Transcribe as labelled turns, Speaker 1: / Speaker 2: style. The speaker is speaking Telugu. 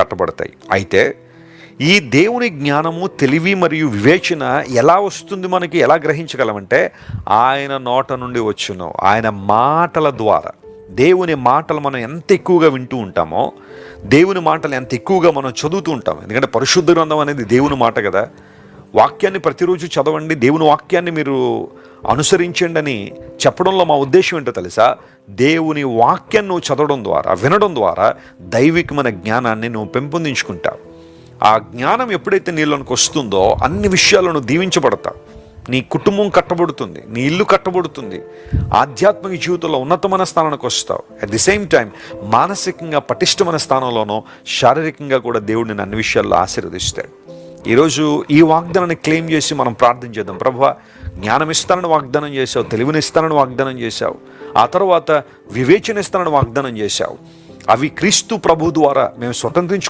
Speaker 1: కట్టబడతాయి. అయితే ఈ దేవుని జ్ఞానము తెలివి మరియు వివేచన ఎలా వస్తుంది మనకి ఎలా గ్రహించగలమంటే ఆయన నోట నుండి వచ్చును. ఆయన మాటల ద్వారా. దేవుని మాటలు మనం ఎంత ఎక్కువగా వింటూ ఉంటామో దేవుని మాటలు ఎంత ఎక్కువగా మనం చదువుతూ ఉంటాం. ఎందుకంటే పరిశుద్ధ గ్రంథం అనేది దేవుని మాట కదా. వాక్యాన్ని ప్రతిరోజు చదవండి దేవుని వాక్యాన్ని మీరు అనుసరించండి అని చెప్పడంలో మా ఉద్దేశం ఏంటో తెలుసా? దేవుని వాక్యాన్ని నువ్వు చదవడం ద్వారా వినడం ద్వారా దైవికమైన జ్ఞానాన్ని నువ్వు పెంపొందించుకుంటావు. ఆ జ్ఞానం ఎప్పుడైతే నీలోనికి వస్తుందో అన్ని విషయాలను దీవించబడతావు. నీ కుటుంబం కట్టబడుతుంది నీ ఇల్లు కట్టబడుతుంది ఆధ్యాత్మిక జీవితంలో ఉన్నతమైన స్థానానికి వస్తావు. అట్ ది సేమ్ టైం మానసికంగా పటిష్టమైన స్థానంలోనో శారీరకంగా కూడా దేవుడిని అన్ని విషయాల్లో ఆశీర్వదిస్తాడు. ఈరోజు ఈ వాగ్దానాన్ని క్లెయిమ్ చేసి మనం ప్రార్థన చేద్దాం. ప్రభు జ్ఞానం ఇస్తానని వాగ్దానం చేశావు తెలివినిస్తానని వాగ్దానం చేశావు. ఆ తర్వాత వివేచన ఇస్తానని వాగ్దానం చేశావు. అవి క్రీస్తు ప్రభు ద్వారా మేము స్వతంత్రించు